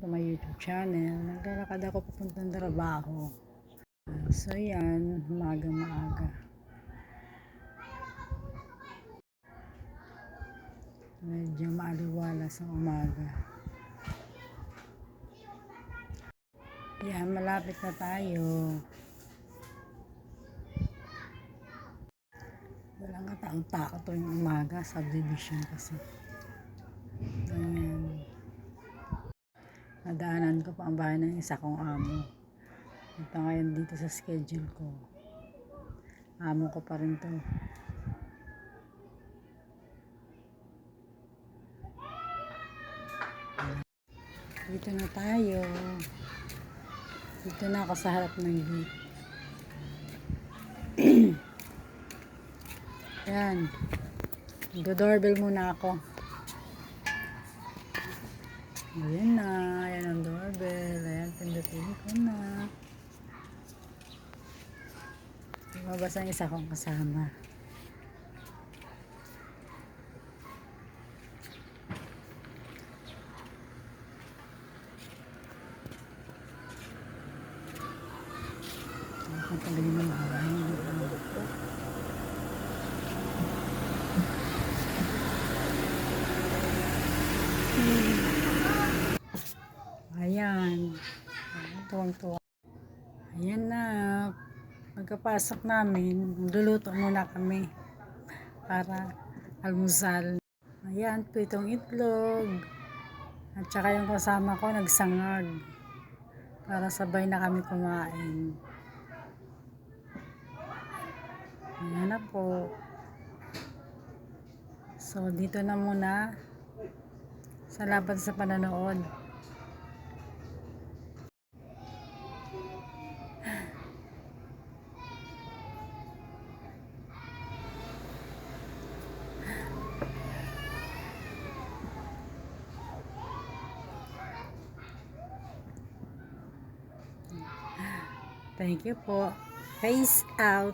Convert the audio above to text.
Ito may YouTube channel. Naglalakad ako papuntang trabaho. So yan, umaga maaga. Medyo maaliwala sa umaga. Yan, malapit na tayo. Walang kataong tao tuwing umaga, subdivision kasi. Ayan. Nadaanan ko pa ang bahay ng isa kong amo. Ito ngayon dito sa schedule ko. Amo ko pa rin to. Dito na tayo. Dito na ako sa harap ng gate. Yan. Do-doorbell muna ako. Ayan na. Ayan ang doorbell. Ayan, pindutin ko na. Lumabas ang isa kong kasama. Ang tagal ng bahay. Ayan. Tuwang-tuwa. Ayan na. Pagkapasok namin, luluto muna kami para almusal. Ayan, pitong itlog. At saka yung kasama ko nagsangag para sabay na kami kumain. Ayan na po. So, dito na muna. Salamat sa panonood. Thank you po. Peace out.